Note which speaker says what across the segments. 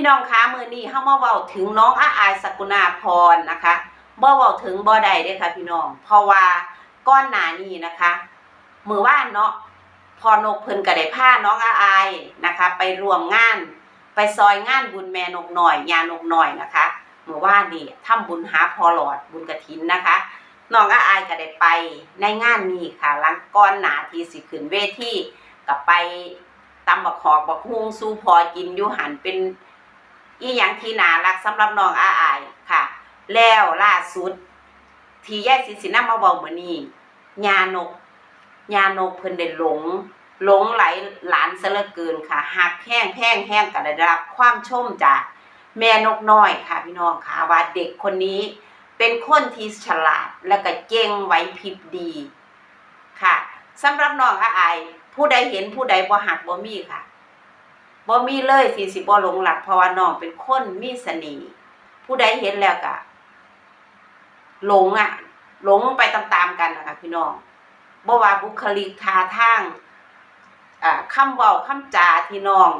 Speaker 1: พี่น้องคะมือนี้เฮามาเว้าถึงน้องอาอายสกุณาพรนะคะบ่เว้าถึงบ่ได้เด้ค่ะ พี่น้อง เพราะว่าก้อนหนานี้นะคะมือว่านเนาะพอนกเพิ่นก็ได้พาน้องอาอายนะคะ ไปร่วมงาน ไปซอยงานบุญแม่นกหน่อยยานกหน่อยนะคะมือว่านนี่ทำบุญหาพอหลอดบุญกฐินนะคะน้องอาอายก็ได้ไปในงานนี้ค่ะหลังก้อนหนาที่สิขึ้นเวทีก็ไปตำบักหอกบักฮุงสู้พอกินอยู่หันเป็น อีหยังที่น่ารักสำหรับน้องอาอายค่ะ แล้วล่าสุด ที่ยายสิสินำมาบอกมื้อนี้ญานกญานกเพิ่นได้หลงหลงไหลหลานซะเหลือเกินค่ะหักแห้งแพงแห้งก็ได้รับความชมจากแม่นกน้อยค่ะ พี่น้องค่ะว่าเด็กคนนี้เป็นคนที่ฉลาดและก็เก่งไหวพริบดีค่ะสำหรับน้องอาอาย ผู้ใดเห็นผู้ใดบ่หักบ่มีค่ะ บ่มีเลยที่สิบ่หลงหลักเพราะว่าน้องเป็นคนมีเสน่ห์ผู้ใดเห็นแล้วก็หลงอะหลงไปตามๆกันนะคะพี่น้องบ่ว่าบุคลิกท่าทางอ่าคำเว้าคำจาที่น้อง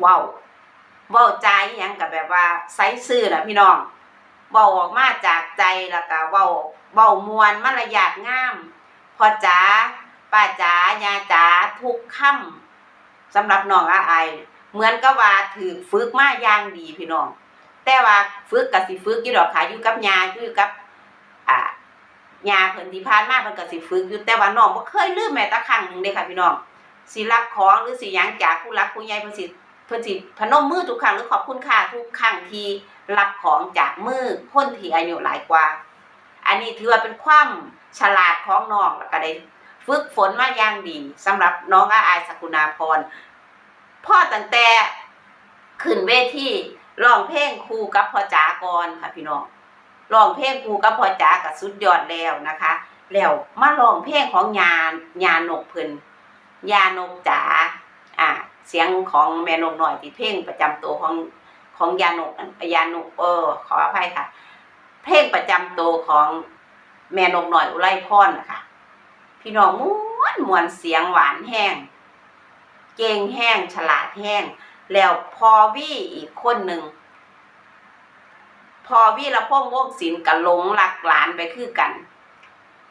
Speaker 1: เว้าเว้าใจอิหยังก็แบบว่าใสซื่อนะพี่น้องเว้าออกมาจากใจแล้วก็เว้าเว้ามวลมารยาทงามพอจ๋าป้าจ๋ายาจ๋าทุกคำ สำหรับน้องอาไอเหมือนกับว่าถือฝึกมาอย่างดีพี่น้อง แต่ว่าฝึกกับสิฝึกอยู่ดอกค่ะอยู่กับยาอยู่กับ อ่ายาเพิ่นที่ผ่านมาเพิ่นก็สิฝึกอยู่แต่ว่าน้องบ่เคยลืมแม้แต่ครั้งหนึงเด้ค่ะพี่น้องสิรับของหรือสิหยังจากผู้รักผู้ใหญ่เพิ่นสิเพิ่นสิพนมมือทุกครั้งหรือขอบคุณค่ะทุกครั้งที่รับของจากมือคนที่อายุหลายกว่า อันนี้ถือว่าเป็นความฉลาดของน้องแล้วก็ได้ ฝึกฝนมาอย่างดีสำหรับน้องอาอายสกุณาพร พ่อตั้งแต่ขึ้นเวทีร้องเพลงครูกับพ่อจ๋ากรค่ะพี่น้องร้องเพลงครูกับพ่อจ๋ากับสุดยอดแล้วนะคะ แล้วมาร้องเพลงของยานยานกเพิ่นยานกจ๋าอ่าเสียงของแม่นกหน่อยที่เพลงประจำตัวของของยานกยานกเออขออภัยค่ะ เพลงประจำตัวของแม่นกหน่อยอุไรพรนะคะ พี่น้องม้วนมวนเสียงหวานแห้ง เก่งแห้งฉลาดแห้ง แล้วพอวี่อีกคนหนึ่ง พอวี่ละพ่งวงศิลป์กับหลงรักหลานไปคือกัน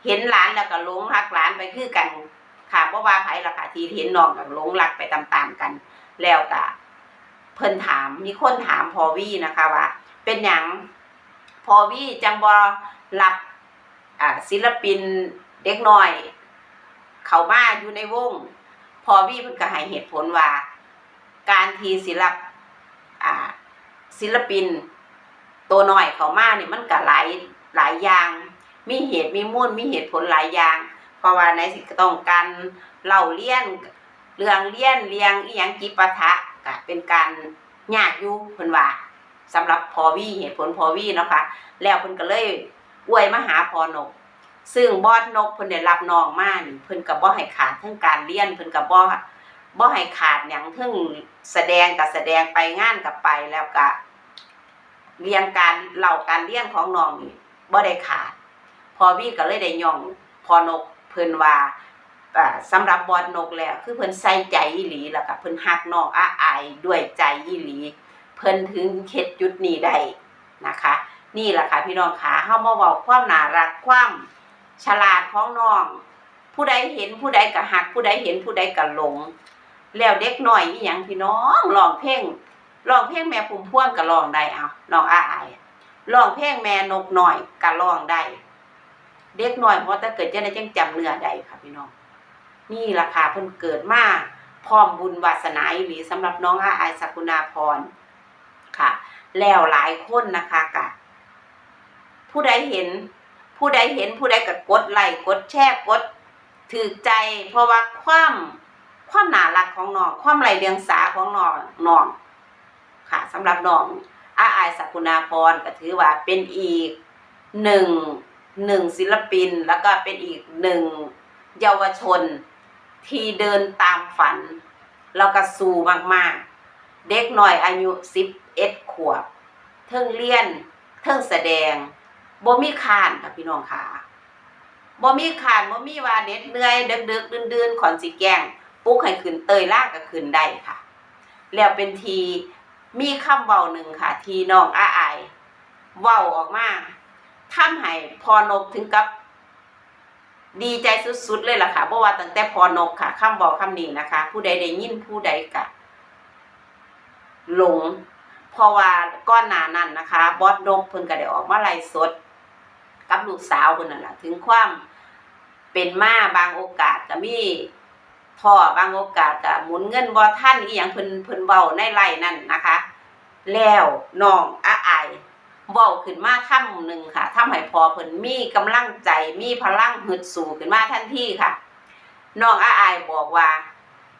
Speaker 1: เห็นหลานแล้วก็หลงรักหลานไปคือกัน ค่ะเพราะว่าไผละค่ะทีเห็นน้องกับหลงรักไปตามๆกัน แล้วก็เพิ่นถามมีคนถามพอวี่นะคะว่า เป็นหยังพอวี่จังบอรับศิลปินเด็กน้อย เขามาอยู่ในวง พอวี่เพิ่นก็ให้เหตุผลว่า การทีศิลปอ่าศิลปิน ตัวหน้อยเขามาเนี่ยมันก็หลายหลายอย่าง มีเหตุมีมูลมีเหตุผลหลายอย่าง เพราะว่าในสิก็ต้องการเล่าเลี้ยนเรื่องเลี้ยนเรียงอีหยังกิปะทะก็เป็นการยากอยู่เพิ่นว่าสำหรับพอวี่เหตุผลพอวี่เนาะคะแล้วเพิ่นก็เลยอวยมาหาพอนก ซึ่งบอสนกเพิ่นได้รับน้องมานี่เพิ่นก็บ่ให้ขาดเทั้งการเรียนเพิ่นก็บ่บ่ให้ขาดหยังเทั้งแสดงกับแสดงไปงานกับไปแล้วก็เรียนการเล่าการเรียนของน้องนี่บ่ได้ขาด พอวี่ก็เลยได้ย่องพอนกเพิ่นว่าอ่าสำหรับบอสนกแล้ว คือเพิ่นใส่ใจอีหลีแล้วก็เพิ่นฮักน้องอาอายด้วยใจอีหลี เพิ่นถึงเฮ็ดจุดนี้ได้นะคะ นี่แหละค่ะพี่น้องขาเฮามาเว้าความน่ารักความ ฉลาดของน้อง ผู้ใดเห็นผู้ใดก็หัก ผู้ใดเห็นผู้ใดก็หลง แล้วเด็กหน้อยอีหยังพี่น้องร้องเพลงร้องเพลงแม่พุ่มพ่วงก็ร้องได้เอาน้องอาอายร้องเพลงแม่นกหน้อยก็ร้องได้ เด็กหน้อยเพราะแต่เกิดจะได้จังจำเนื้อได้ค่ะพี่น้อง นี่ล่ะค่ะเพิ่นเกิดมาพร้อมบุญวาสนาอีหลีสำหรับน้องอาอายสกุณาพรค่ะ แล้วหลายคนนะคะกะผู้ใดเห็น ผู้ใดเห็นผู้ใดก็กดไลค์กดแชร์กดถือใจ เพราะว่าความความหน่ารักของน้องความไรเรียงสาของน้องน้องค่ะสำหรับน้องอาอายสักุณาพรก็ถือว่าเป็นอีกหนึ่งหนึ่งศิลปินแล้วก็เป็นอีกหนึ่งเยาวชน ที่เดินตามฝัน แล้วก็สู้มากๆ เด็กหน่อยอายุสิบเอ็ดขวบเทิงเรียนเทิงแสดง บ่มีคานค่ะพี่น้องค่ะบ่มีคานบ่มีว่าเหน็ดเหนื่อยดึกๆดื่นขอนสิแกงปลุกให้ขึ้นเตยลากก็ขึ้นได้ค่ะ แล้วเป็นทีมีคำเว้าหนึ่งค่ะ ทีน้องอาอายเว้าออกมาทำให้พอนกถึงกับ ดีใจสุดๆเลยล่ะค่ะเพราะว่าตั้งแต่พอนกค่ะคำเว้าคำนี้นะคะ ผู้ใดได้ยินผู้ใดกะหลงเพราะว่าก้อนหนานั้นนะคะ บอสนกเพิ่นก็ได้ออกมาไล่สด กับลูกสาวเพิ่นนั่นแหละถึงความเป็นมาบางโอกาสก็มีท่อบางโอกาสก็หมุนเงินบ่ทันอีหยังเพิ่นเพิ่นเว้าในไล่นั่นนะคะ แล้วน้องอาอายเว้าขึ้นมาคำหนึ่งค่ะทำให้พอเพิ่นมีกำลังใจมีพลังฮึดสู้ขึ้นมาทันทีค่ะน้องอาอายบอกว่า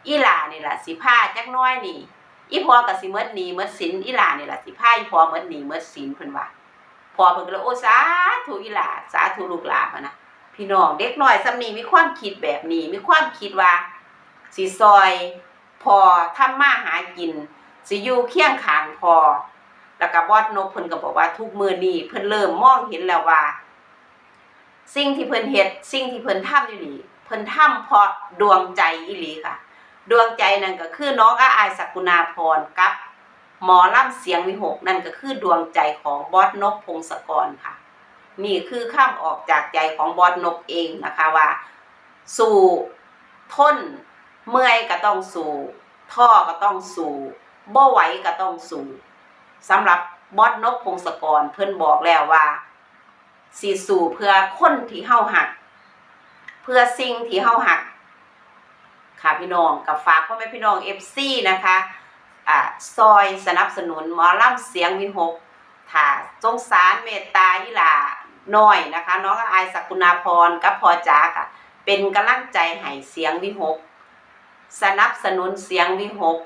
Speaker 1: อีหลานี่ล่ะสิพาจักน้อยนี่ อีพอก็สิหมดหนี้หมดสินอีหลานี่ล่ะสิพาอีพอหมดหนี้หมดสินเพิ่นว่า พอเพิ่นก็เลยโอ้สาธุอีหลาสาธุลูกหลานอะนะพี่น้องเด็กน้อยสำนี้มีความคิดแบบนี้ มีความคิดว่าสิซอย พอทำมาหากิน สิอยู่เคียงข้างพอ แล้วก็บอดนกเพิ่นก็บอกว่าทุกมือนี้เพิ่นเริ่มมองเห็นแล้วว่า สิ่งที่เพิ่นเฮ็ดสิ่งที่เพิ่นทำอยู่นี่เพิ่นทำเพราะดวงใจอีหลีค่ะ ดวงใจนั่นก็คือน้องอาอายสกุณาพรกับ หมอล่ำเสียงวิหกนั่นก็คือดวงใจของบอสนกพงศกรค่ะ นี่คือข้ามออกจากใจของบอสนกเองนะคะว่า สู่ทนเมื่อยก็ต้องสู่ท่อก็ต้องสู่บ่ไหวก็ต้องสู่สำหรับบอสนกพงศกรเพิ่นบอกแล้วว่าสีสู่เพื่อคนที่เฮาหัก เพื่อสิ่งที่เฮาหัก ค่ะพี่น้องกับฝากพ่อแม่พี่น้อง FC นะคะ อ่าซอยสนับสนุนหมอลำเสียงวิหกถ้าสงสารเมตตาอีหลาน้อยนะคะ น้องอายสกุณาพรกับพอจากะเป็นกำลังใจให้เสียงวิหก สนับสนุนเสียงวิหก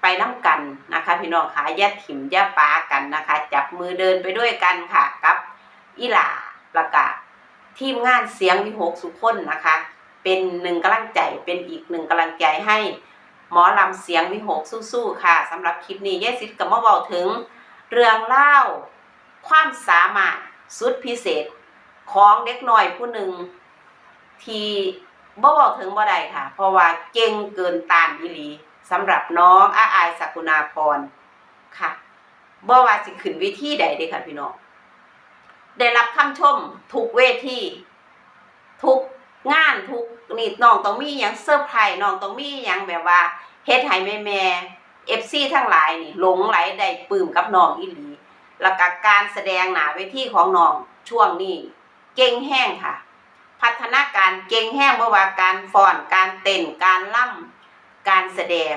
Speaker 1: ไปน้ำกันนะคะ พี่น้องค่ะแยกถิ่มแยกปากันนะคะ จับมือเดินไปด้วยกันค่ะกับอีหลาประกาศทีมงานเสียงวิหกสุขคนนะคะ เป็นหนึ่งกำลังใจเป็นอีกหนึ่งกำลังใจให้ หมอลำเสียงวิหกสู้ๆค่ะสำหรับคลิปนี้เยสิทธิ์ก็มาบอกถึง เรื่องเล่า ความสามารถสุดพิเศษของเด็กน้อยผู้หนึ่งที่บ่บอกถึงบ่ได้ค่ะ เพราะว่าเก่งเกินตานอีหลีสำหรับน้องอาอายสกุณาพรค่ะบ่ว่าสิขึ้นเวทีใดเด้ค่ะพี่น้องได้รับคำชมทุกเวทีทุก งานทุกนี่น้องต้องมีหยังเซอร์ไพรส์น้องต้องมีหยังแบบว่าเฮ็ดให้แม่แม่เอฟซีทั้งหลายนี่หลงไหลได้ปลื้มกับน้องอีหลีแล้วก็การแสดงหนาเวทีของน้องช่วงนี้ เก่งแห้งค่ะ พัฒนาการเก่งแห้งเมื่อว่าการฟ้อนการเต้นการล่ำการแสดง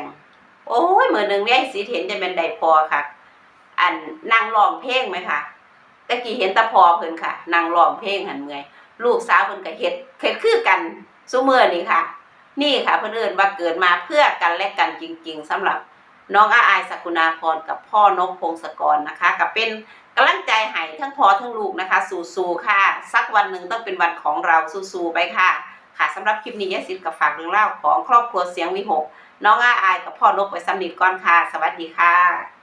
Speaker 1: โอ้ยเหมือนหนึ่งเนี่ยสีเห็นจะเป็นไดพอค่ะ อันนั่งร้องเพลงไหมคะตะกี้เห็นตะพอเพิ่นค่ะนั่งร้องเพลงหันเมื่อย ลูกสาวเพิ่นก็เฮ็ดเฮ็ดคือกันซุมื้อนี้ค่ะ นี่ค่ะเพิ่นเอิ้นว่าเกิดมาเพื่อกันและกันจริง ๆสำหรับน้องอาอายสกุณาพรกับพ่อนกพงศกรนะคะกับเป็นกำลังใจให้ทั้งพ่อทั้งลูกนะคะ สู้ๆค่ะ สักวันหนึ่งต้องเป็นวันของเราสู้ๆไปค่ะ ค่ะสำหรับคลิปนี้ยายสิทธิ์กับฝากเรื่องเล่าของครอบครัวเสียงวิหก น้องอาอายกับพ่อนกไปสำนิทก่อนค่ะ สวัสดีค่ะ